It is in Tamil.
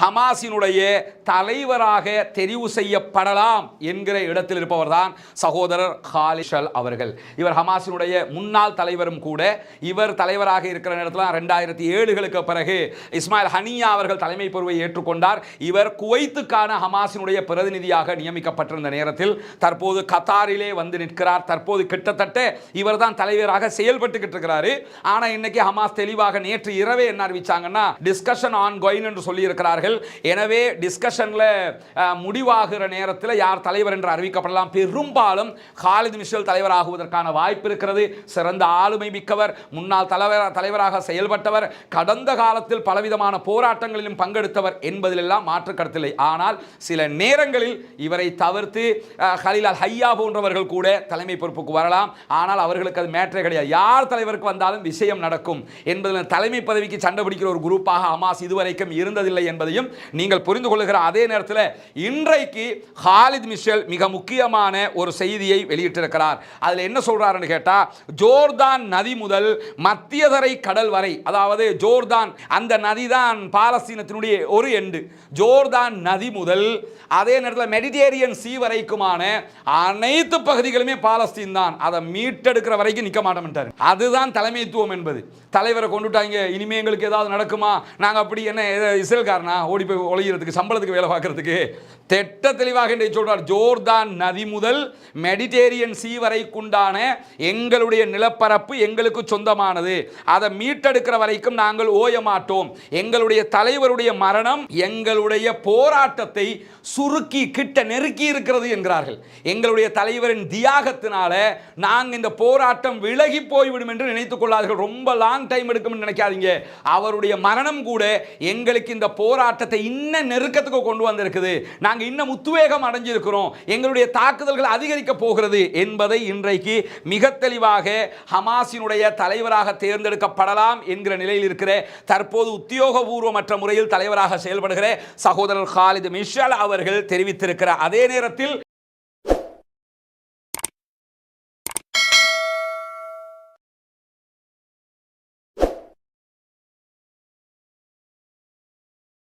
ஹமாஸினுடைய தலைவராக தெரிவு செய்யப்படலாம் என்கிற இடத்தில் இருப்பவர்தான் சகோதரர் ஹாலிஷல் அவர்கள். இவர் ஹமாஸினுடைய முன்னாள் தலைவரும் கூட. இவர் தலைவராக இருக்கிற நேரத்தில் ரெண்டாயிரத்தி ஏழுகளுக்கு பிறகு இஸ்மாயில் ஹனியா அவர்கள் தலைமை பொறுப்பை ஏற்றுக்கொண்டார். இவர் குவைத்துக்கான ஹமாஸினுடைய பிரதிநிதியாக நியமிக்கப்பட்டிருந்த நேரத்தில் தற்போது கத்தாரிலே வந்து நிற்கிறார். தற்போது கிட்டத்தட்ட இவர் தான் தலைவராக செயல்பட்டுக்கிட்டு இருக்கிறாரு. ஆனால் இன்னைக்கு ஹமாஸ் தெளிவாக நேற்று இரவே என்ன அறிவிச்சாங்கன்னா டிஸ்கஷன் ஆன் கோயின் என்று சொல்லியிருக்கிறார்கள். இருக்கிறார்கள் எனவே டிஸ்கஷன்ல முடிவாகிற நேரத்தில் யார் தலைவர் என்று அறிவிக்கப்படலாம்? பெரும்பாலும் ஹாலித் மிஷல் தலைவராகுவதற்கான வாய்ப்பு இருக்கிறது. சிறந்த ஆளுமை மிக்கவர் முன்னாள் தலைவர் தலைவராக செயல்பட்டவர் கடந்த காலத்தில் பலவிதமான போராட்டங்களிலும் பங்கெடுத்தவர் என்பதிலெல்லாம் மாற்று கருத்தில்லை. ஆனால் சில நேரங்களில் இவரை தவிர்த்து ஹலிலால் அல் ஹையா போன்றவர்கள் கூட தலைமை பொறுப்புக்கு வரலாம். ஆனால் அவர்களுக்கு அது மேற்றே கிடையாது. யார் தலைவருக்கு வந்தாலும் விஷயம் நடக்கும் என்பதில் தலைமை பதவிக்கு சண்டை பிடிக்கிற ஒரு குரூப்பாக அமாஸ் இதுவரைக்கும் இருந்ததில்லை என்பதையும் நீங்கள் புரிந்து கொள்ளுகிற அதே நேரத்தில் இன்றைக்கு ஹாலித் மிஷல் மிக முக்கியமான ஒரு செய்தியை வெளியிட்டிருக்கிறார். அதில் என்ன சொல்கிறாருன்னு கேட்டால் ஜோர்தான் நதி முதல் மத்தியதரை கடல் வரை அதாவது ஜோர்தான் அந்த நதி தான் பாலஸ்தீனத்தினுடைய ஒரு எண்டு ஜோர்தான் நதி முதல் அதே நேரத்தில் மெடிடேரியன் சீ வரைக்குமான அனைத்து பகுதிகளுமே பாலஸ்தீன் தான். அதை மீட்டெடுக்கிற வரைக்கும் நிற்க மாட்டோம்ட்டார். அதுதான் தலைமைத்துவம் என்பது. தலைவரை கொண்டுட்டாங்க இனிமே எங்களுக்கு ஏதாவது நடக்குமா? நாங்கள் அப்படி என்ன எ- இஸ்ரேல்காரனா? ஓடி போய் ஒழிகிறதுக்கு சம்பளத்துக்கு வேலை பார்க்குறதுக்கு. தெட்ட தெளிவாக இன்றைக்கு சொல்றார் ஜோர்தான் நதி முதல் மெடிடேரியன் சீ வரைக்குண்டான எங்களுடைய நிலப்பரப்பு எங்களுக்கு சொந்தமானது. அதை மீட்டெடுக்கிற வரைக்கும் நாங்கள் ஓய மாட்டோம். எங்களுடைய தலைவருடைய மரணம் எங்களுடைய போராட்டத்தை சுருக்கி கிட்ட நெருக்கி இருக்கிறது என்கிறார்கள். எங்களுடைய தலைவரின் தியாகத்தினால நாங்கள் இந்த போராட்டம் விலகி போய்விடும் என்று நினைத்துக் கொள்ளாதீர்கள். ரொம்ப லாங் டைம் எடுக்கும் நினைக்காதீங்க. அவருடைய மரணம் கூட எங்களுக்கு இந்த போராட்டம் போராட்டத்தை இன்னும் நெருக்கத்துக்கு கொண்டு வந்திருக்குது. நாங்கள் இன்னும் உத்வேகம் அடைஞ்சிருக்கிறோம். எங்களுடைய தாக்குதல்கள் அதிகரிக்க போகிறது என்பதை இன்றைக்கு மிக தெளிவாக ஹமாஸினுடைய தலைவராக தேர்ந்தெடுக்கப்படலாம் என்கிற நிலையில் இருக்கிற தற்போது உத்தியோகபூர்வமற்ற முறையில் தலைவராக செயல்படுகிற சகோதரர் ஹாலித் மிஷால் அவர்கள் தெரிவித்திருக்கிறார். அதே நேரத்தில்